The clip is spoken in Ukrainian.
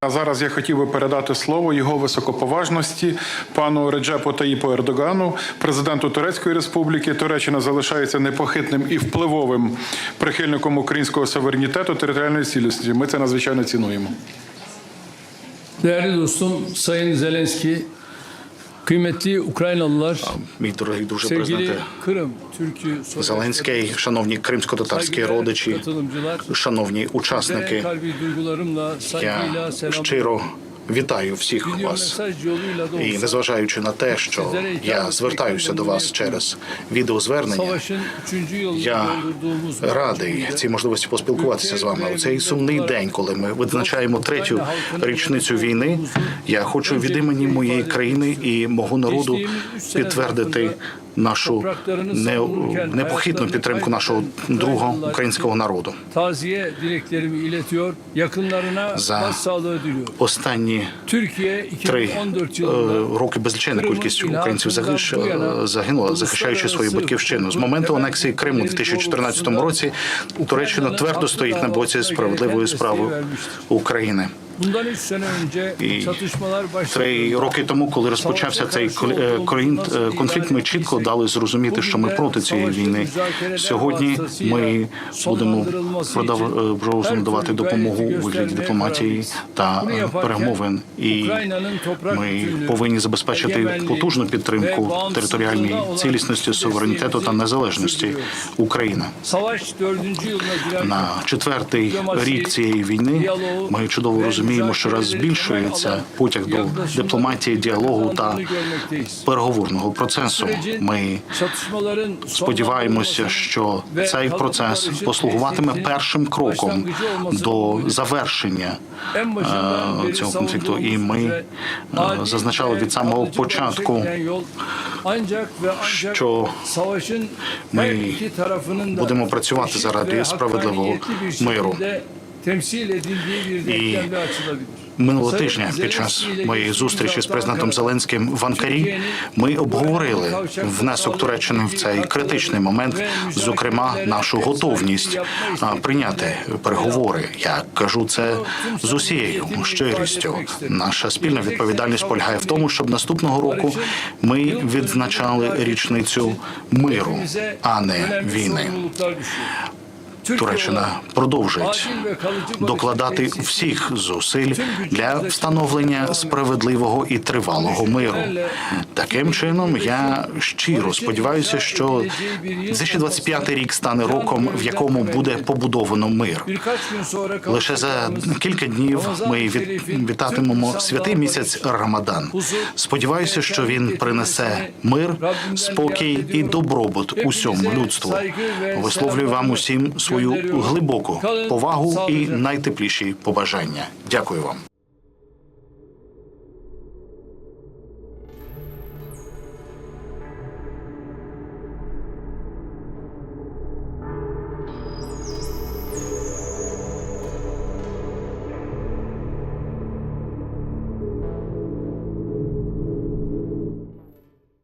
А зараз я хотів би передати слово його високоповажності пану Реджепу Таїпу Ердогану, президенту Турецької Республіки. Туреччина залишається непохитним і впливовим прихильником українського суверенітету територіальної цілісності. Ми це надзвичайно цінуємо. Değerli dostum Sayın kıymetli Ukraynalılar, sevgili Kırım Зеленський, шановні кримсько-татарські родичі, шановні учасники, я щиро вітаю всіх вас. І незважаючи на те, що я звертаюся до вас через відеозвернення, savaşın 3. yılını я радий цій можливості поспілкуватися з вами. У цей сумний день, коли ми відзначаємо третю річницю війни. Я хочу від імені моєї країни і мого народу підтвердити нашу не- непохитну підтримку нашого другого українського народу. За. Останні три 2014 е, роки безліченна кількість українців е, загинула, захищаючи свою батьківщину. З моменту анексії Криму у 2014 році Туреччина твердо стоїть на боці справедливої справи України. Три роки тому, коли розпочався цей конфлікт, ми чітко дали зрозуміти, що ми проти цієї війни. Сьогодні ми будемо давати допомогу у вигляді дипломатії та перемовин. І ми повинні забезпечити потужну підтримку територіальній цілісності, суверенітету та незалежності України. На четвертий рік цієї війни ми чудово розуміємо, що раз збільшується потяг до дипломатії, діалогу та переговорного процесу. Ми сподіваємося, що цей процес послугуватиме першим кроком до завершення е, цього конфлікту. І ми е, зазначали від самого початку, що ми будемо працювати заради справедливого миру. І Минулого тижня під час моєї зустрічі з президентом Зеленським в Анкарі ми обговорили внесок Туреччини в цей критичний момент, зокрема нашу готовність прийняти переговори. Я кажу це з усією щирістю. Наша спільна відповідальність полягає в тому, щоб наступного року ми відзначали річницю миру, а не війни. Туреччина продовжить докладати всіх зусиль для встановлення справедливого і тривалого миру. Таким чином, я щиро сподіваюся, що 2025 рік стане роком, в якому буде побудовано мир. Лише за кілька днів ми вітатимемо святий місяць Рамадан. Сподіваюся, що він принесе мир, спокій і добробут усьому людству. Висловлюю вам усім свою глибоку повагу і найтепліші побажання. Дякую вам.